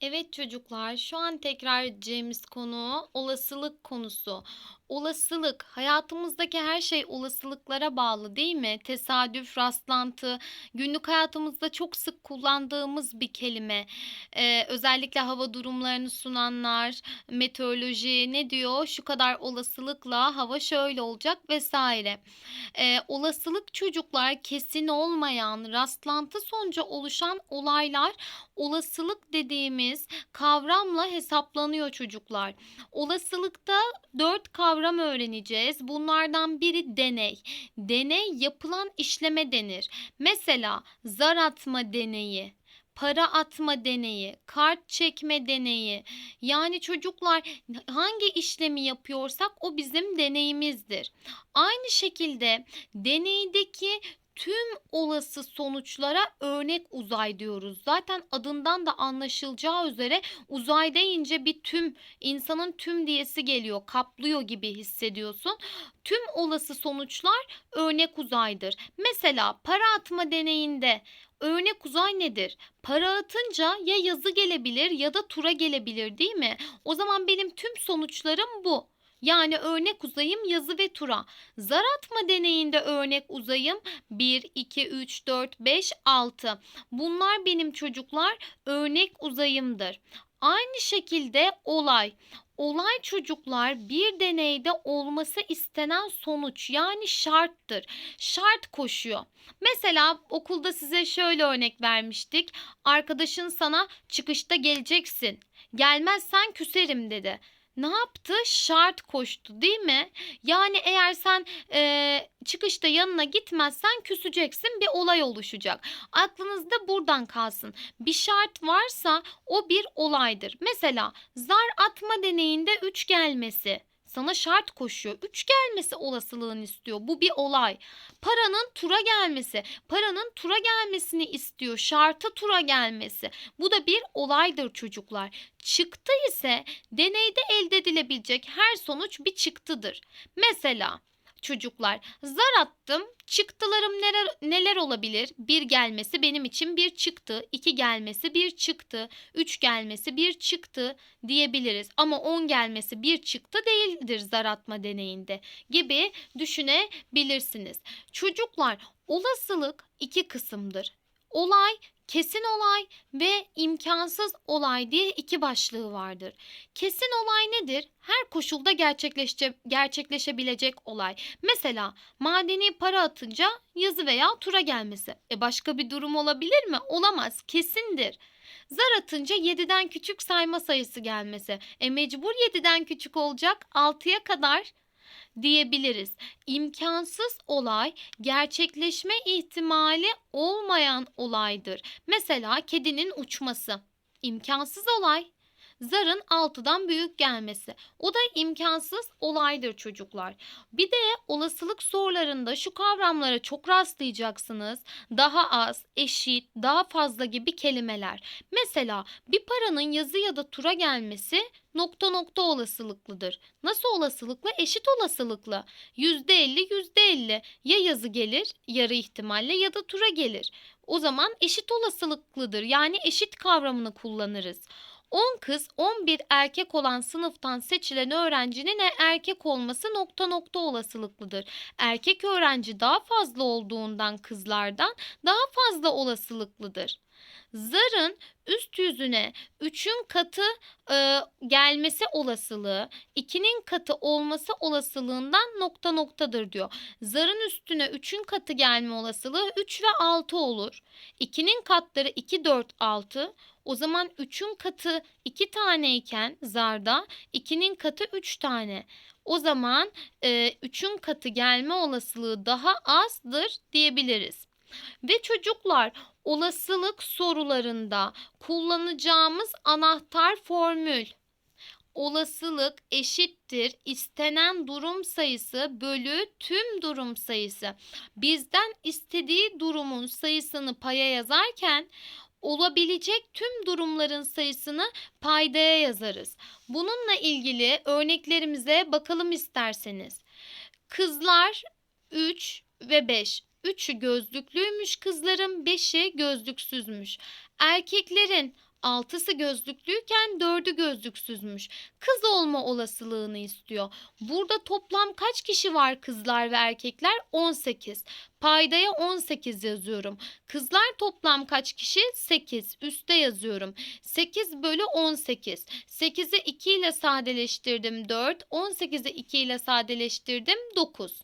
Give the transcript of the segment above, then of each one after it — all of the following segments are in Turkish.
Evet çocuklar, şu an tekrar edeceğimiz konu olasılık konusu. Olasılık, hayatımızdaki her şey olasılıklara bağlı değil mi? Tesadüf, rastlantı, günlük hayatımızda çok sık kullandığımız bir kelime. Ee, özellikle hava durumlarını sunanlar, meteoroloji ne diyor? Şu kadar olasılıkla hava şöyle olacak vesaire. Ee, olasılık çocuklar kesin olmayan, rastlantı sonucu oluşan olaylar olasılık dediğimiz kavramla hesaplanıyor çocuklar. Olasılıkta dört kavram öğreneceğiz. Bunlardan biri deney. Deney yapılan işleme denir. Mesela zar atma deneyi, para atma deneyi, kart çekme deneyi. Yani çocuklar hangi işlemi yapıyorsak o bizim deneyimizdir. Aynı şekilde deneydeki tüm olası sonuçlara örnek uzay diyoruz. Zaten adından da anlaşılacağı üzere uzay deyince bir tüm insanın tüm diyesi geliyor, kaplıyor gibi hissediyorsun. Tüm olası sonuçlar örnek uzaydır. Mesela para atma deneyinde örnek uzay nedir? Para atınca ya yazı gelebilir ya da tura gelebilir değil mi? O zaman benim tüm sonuçlarım bu. Yani örnek uzayım yazı ve tura. Zar atma deneyinde örnek uzayım 1, 2, 3, 4, 5, 6. Bunlar benim çocuklar örnek uzayımdır. Aynı şekilde olay. Olay çocuklar bir deneyde olması istenen sonuç yani şarttır. Şart koşuyor. Mesela okulda size şöyle örnek vermiştik. Arkadaşın sana çıkışta geleceksin. Gelmezsen küserim dedi ne yaptı? Şart koştu değil mi? Yani eğer sen e, çıkışta yanına gitmezsen küseceksin bir olay oluşacak. Aklınızda buradan kalsın. Bir şart varsa o bir olaydır. Mesela zar atma deneyinde 3 gelmesi sana şart koşuyor. 3 gelmesi olasılığını istiyor. Bu bir olay. Paranın tura gelmesi. Paranın tura gelmesini istiyor. Şartı tura gelmesi. Bu da bir olaydır çocuklar. Çıktı ise deneyde elde edilebilecek her sonuç bir çıktıdır. Mesela çocuklar zar attım. Çıktılarım neler, neler olabilir? Bir gelmesi benim için bir çıktı. iki gelmesi bir çıktı. Üç gelmesi bir çıktı diyebiliriz. Ama on gelmesi bir çıktı değildir zar atma deneyinde gibi düşünebilirsiniz. Çocuklar olasılık iki kısımdır. Olay kesin olay ve imkansız olay diye iki başlığı vardır. Kesin olay nedir? Her koşulda gerçekleşe, gerçekleşebilecek olay. Mesela madeni para atınca yazı veya tura gelmesi. E başka bir durum olabilir mi? Olamaz. Kesindir. Zar atınca 7'den küçük sayma sayısı gelmesi. E mecbur 7'den küçük olacak 6'ya kadar diyebiliriz. İmkansız olay gerçekleşme ihtimali olmayan olaydır. Mesela kedinin uçması. İmkansız olay. Zarın 6'dan büyük gelmesi. O da imkansız olaydır çocuklar. Bir de olasılık sorularında şu kavramlara çok rastlayacaksınız. Daha az, eşit, daha fazla gibi kelimeler. Mesela bir paranın yazı ya da tura gelmesi nokta nokta olasılıklıdır. Nasıl olasılıklı? Eşit olasılıklı. %50 %50 ya yazı gelir yarı ihtimalle ya da tura gelir. O zaman eşit olasılıklıdır. Yani eşit kavramını kullanırız. 10 kız 11 erkek olan sınıftan seçilen öğrencinin e, erkek olması nokta nokta olasılıklıdır. Erkek öğrenci daha fazla olduğundan kızlardan daha fazla olasılıklıdır. Zarın üst yüzüne 3'ün katı e, gelmesi olasılığı 2'nin katı olması olasılığından nokta noktadır diyor. Zarın üstüne 3'ün katı gelme olasılığı 3 ve 6 olur. 2'nin katları 2, 4, 6. O zaman 3'ün katı 2 tane iken zarda 2'nin katı 3 tane. O zaman 3'ün e, katı gelme olasılığı daha azdır diyebiliriz. Ve çocuklar olasılık sorularında kullanacağımız anahtar formül olasılık eşittir istenen durum sayısı bölü tüm durum sayısı. Bizden istediği durumun sayısını paya yazarken olabilecek tüm durumların sayısını paydaya yazarız. Bununla ilgili örneklerimize bakalım isterseniz. Kızlar 3 ve 5. Üçü gözlüklüymüş kızların, beşi gözlüksüzmüş. Erkeklerin Altısı gözlüklüyken dördü gözlüksüzmüş. Kız olma olasılığını istiyor. Burada toplam kaç kişi var kızlar ve erkekler? 18. Paydaya 18 yazıyorum. Kızlar toplam kaç kişi? 8. Üste yazıyorum. 8 bölü 18. 8'i 2 ile sadeleştirdim 4. 18'i 2 ile sadeleştirdim 9.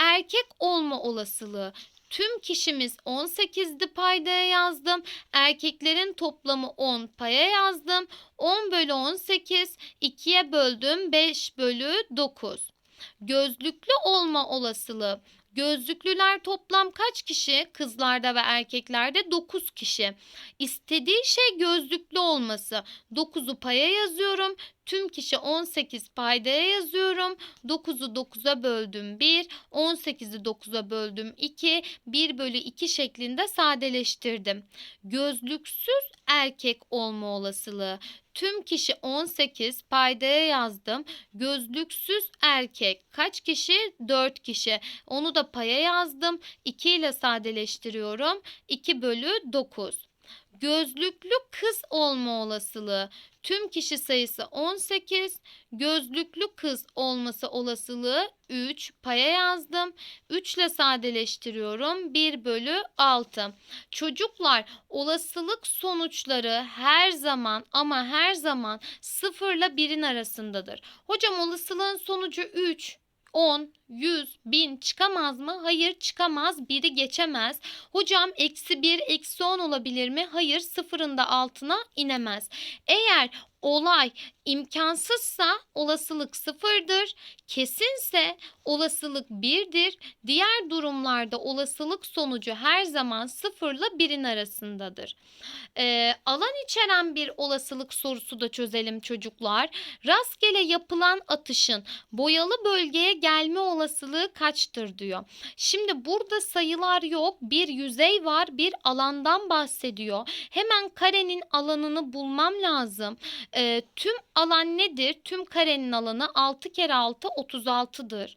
Erkek olma olasılığı. Tüm kişimiz 18'di paydaya yazdım. Erkeklerin toplamı 10 paya yazdım. 10 bölü 18 2'ye böldüm 5 bölü 9. Gözlüklü olma olasılığı. Gözlüklüler toplam kaç kişi? Kızlarda ve erkeklerde 9 kişi. İstediği şey gözlüklü olması. 9'u paya yazıyorum. Tüm kişi 18 paydaya yazıyorum. 9'u 9'a böldüm 1. 18'i 9'a böldüm 2. 1 bölü 2 şeklinde sadeleştirdim. Gözlüksüz erkek olma olasılığı. Tüm kişi 18 paydaya yazdım. Gözlüksüz erkek kaç kişi? 4 kişi. Onu da paya yazdım. 2 ile sadeleştiriyorum. 2 bölü 9. Gözlüklü kız olma olasılığı. Tüm kişi sayısı 18. Gözlüklü kız olması olasılığı 3. Paya yazdım. 3 ile sadeleştiriyorum. 1 bölü 6. Çocuklar olasılık sonuçları her zaman ama her zaman 0 ile 1'in arasındadır. Hocam olasılığın sonucu 3. 10, 100, 1000 çıkamaz mı? Hayır çıkamaz. Biri geçemez. Hocam eksi 1, eksi 10 olabilir mi? Hayır sıfırın da altına inemez. Eğer olay imkansızsa olasılık sıfırdır. Kesinse olasılık birdir. Diğer durumlarda olasılık sonucu her zaman sıfırla birin arasındadır. Ee, alan içeren bir olasılık sorusu da çözelim çocuklar. Rastgele yapılan atışın boyalı bölgeye gelme olasılığı kaçtır diyor. Şimdi burada sayılar yok. Bir yüzey var, bir alandan bahsediyor. Hemen karenin alanını bulmam lazım. Ee, tüm alan nedir? Tüm karenin alanı 6 kere 6 36'dır.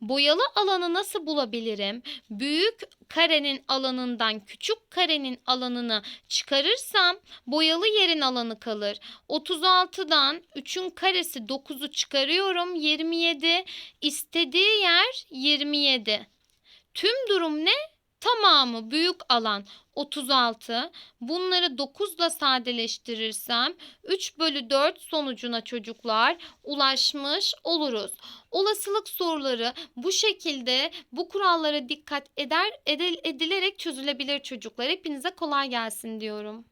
Boyalı alanı nasıl bulabilirim? Büyük karenin alanından küçük karenin alanını çıkarırsam boyalı yerin alanı kalır. 36'dan 3'ün karesi 9'u çıkarıyorum 27. İstediği yer 27. Tüm durum ne? Tamamı büyük alan 36. Bunları 9 ile sadeleştirirsem 3 bölü 4 sonucuna çocuklar ulaşmış oluruz. Olasılık soruları bu şekilde bu kurallara dikkat eder edil- edilerek çözülebilir çocuklar. Hepinize kolay gelsin diyorum.